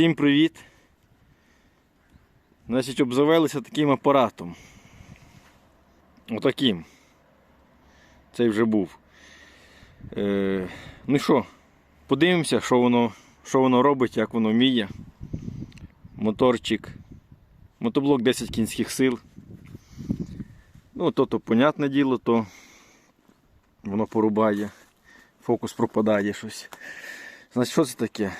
Всім привіт! Значить, обзавелися таким апаратом. Отаким. Цей вже був. Е, ну що, подивимося, що воно, що воно робить, як воно вміє. Моторчик. Мотоблок 10 кінських сил. Ну, то, то, понятне діло, то воно порубає. Фокус пропадає щось. Значить, що це таке?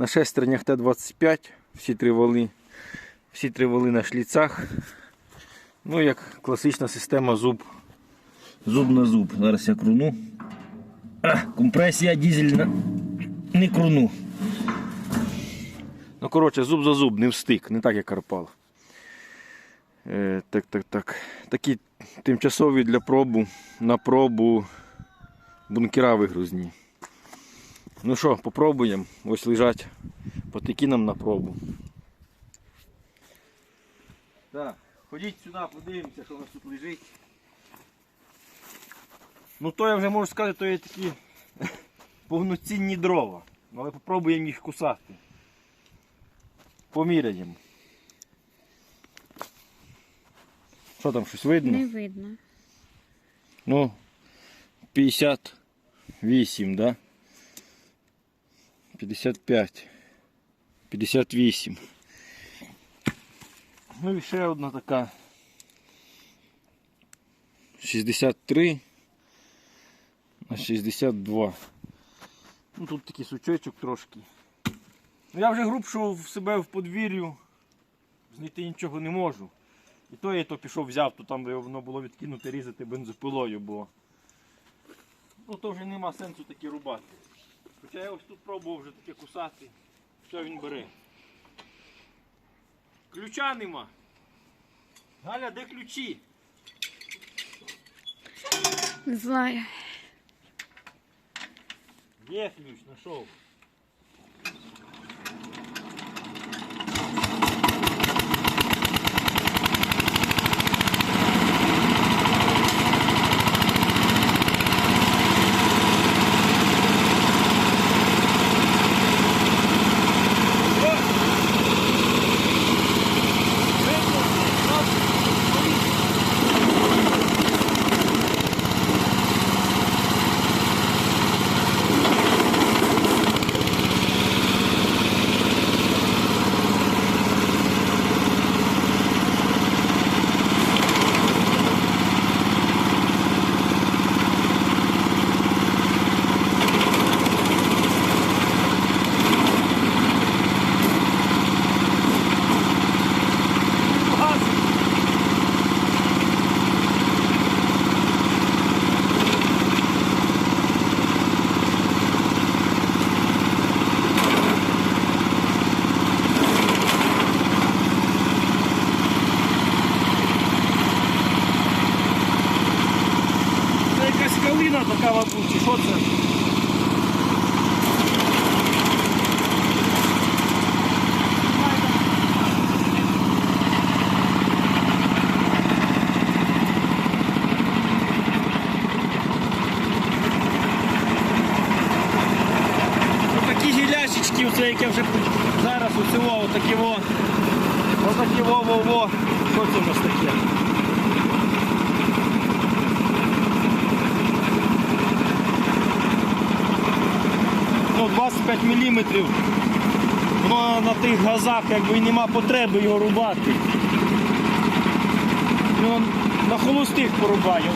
На шестернях Т-25, всі три вали, всі три вали на шліцах. Ну, як класична система зуб. Зуб на зуб. Зараз я круну. А, компресія дізельна. Не круну. Ну, коротше, зуб за зуб, не встиг, не так як Карпал. Е, так, так, так. Такі тимчасові для пробу на пробу бункера вигрузні. Ну що, попробуємо. Ось лежать потики нам на пробу. Так, ходіть сюди, подивимося, що у нас тут лежить. Ну то я вже можу сказати, то є такі повноцінні дрова. Але попробуємо їх кусати. Поміряємо. Що там, щось видно? Не видно. Ну, 58, да? 55. 58. Ну і ще одна така. 63 на 62. Ну тут такий сучочок трошки. Ну я вже грубшу в себе в подвір'ю. Знайти нічого не можу. І то я то пішов взяв, то там де воно було відкинуте різати бензопилою, бо ну то вже нема сенсу таке рубати. Хоча я ось тут пробував вже таке кусати. Що він бере? Ключа нема. Галя, де ключі? Не знаю. Є ключ, знайшов. Газ. Це якась калина така, мабуть, чи що це? Отакі гіляшечки, оце яке вже зараз усього, отакі во, отакі во, во. Що це у нас таке? ну, 25 мм. Воно на тих газах якби і нема потреби його рубати. Ну, на холостих порубає.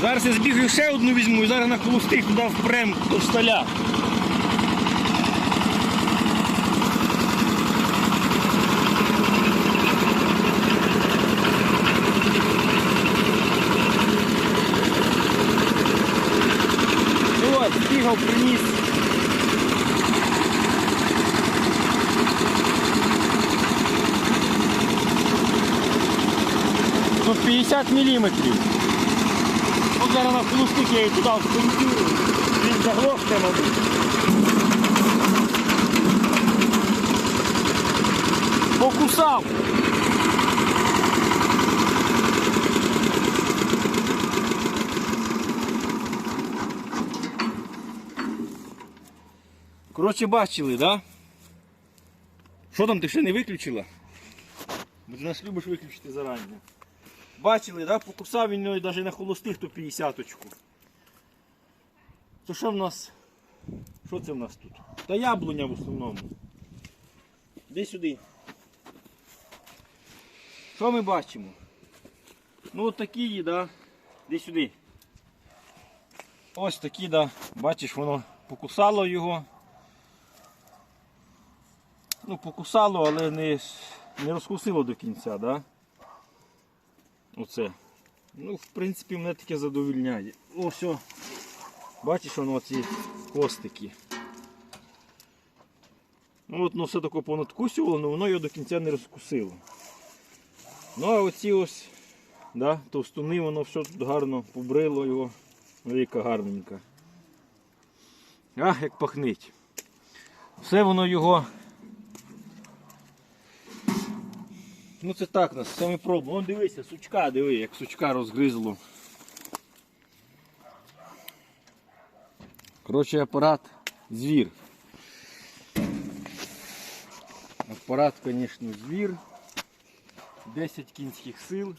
Зараз я збігаю ще одну візьму і зараз на холостих туди впрем до столя. От, збігав, приніс. Тут 50 міліметрів. От зараз на холостик я її туди впенькую. Він заглохне, мабуть. Покусав. Коротше, бачили, да? Що там ти ще не виключила? Бо ти нас любиш виключити зарані. Бачили, да? Покусав він навіть на холостих то 50-очку. То що в нас? Що це в нас тут? Та яблуня в основному. Де сюди. Що ми бачимо? Ну от такі, да. Де сюди. Ось такі, да. Бачиш, воно покусало його. Ну, покусало, але не, не розкусило до кінця, да? Оце. Ну, в принципі, мене таке задовільняє. О, все. Бачиш, воно ці хвостики. Ну от воно все таке понадкусювало, але воно його до кінця не розкусило. Ну а оці ось да, товстуни, воно все тут гарно побрило його. Ну, яка гарненька. Ах, як пахнить. Все воно його. Ну це так нас, саме пробуємо. Вон дивися, сучка, диви, як сучка розгризло. Коротше, апарат звір. Апарат, звісно, звір. 10 кінських сил.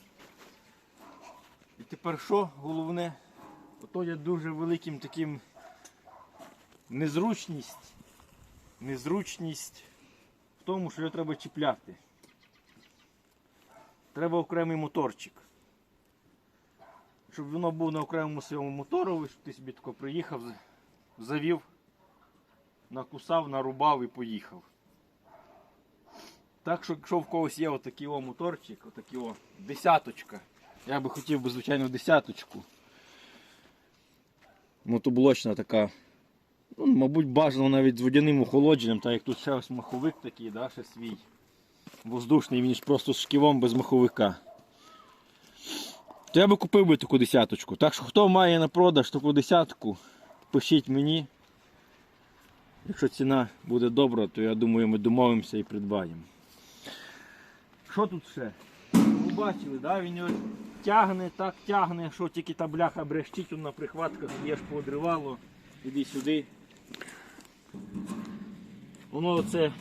І тепер що головне? Ото є дуже великим таким незручність. Незручність в тому, що його треба чіпляти. Треба окремий моторчик. Щоб воно був на окремому своєму моторові, щоб ти собі тако приїхав, завів, накусав, нарубав і поїхав. Так що, якщо в когось є отакий о моторчик, отакий о десяточка, я би хотів би, звичайно, десяточку. Мотоблочна така. Ну, мабуть, бажано навіть з водяним охолодженням, так як тут ще ось маховик такий, да, ще свій. Воздушний, він просто з шківом без маховика. То я би купив би таку десяточку. Так що хто має на продаж таку десятку, пишіть мені. Якщо ціна буде добра, то я думаю ми домовимося і придбаємо. Що тут ще? Ви бачили, да? він його тягне, так тягне, що тільки та бляха брещить на прихватках, є ж поодривало. Іди сюди. Воно оце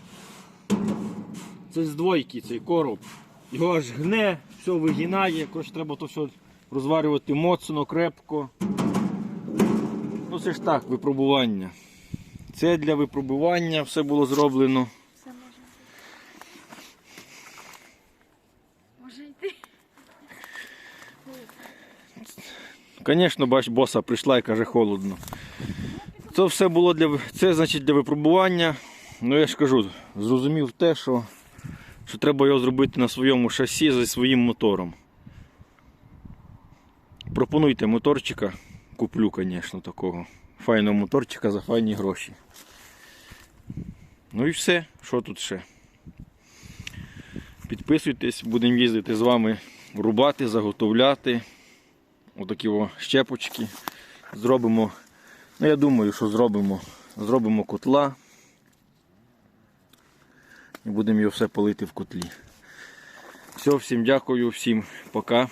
це з двойки цей короб. Його аж гне, все вигинає, коротше треба то все розварювати моцно, крепко. Ну це ж так, випробування. Це для випробування все було зроблено. Все може. Йти. Звісно, бач, боса прийшла і каже холодно. Це все було для це значить для випробування. Ну я ж кажу, зрозумів те, що, що треба його зробити на своєму шасі зі своїм мотором. Пропонуйте моторчика, куплю, звісно, такого. Файного моторчика за файні гроші. Ну і все, що тут ще? Підписуйтесь, будемо їздити з вами рубати, заготовляти. Отакі о щепочки. Зробимо. Ну, я думаю, що зробимо. Зробимо котла. І будемо його все палити в котлі. Все, всім дякую, всім пока.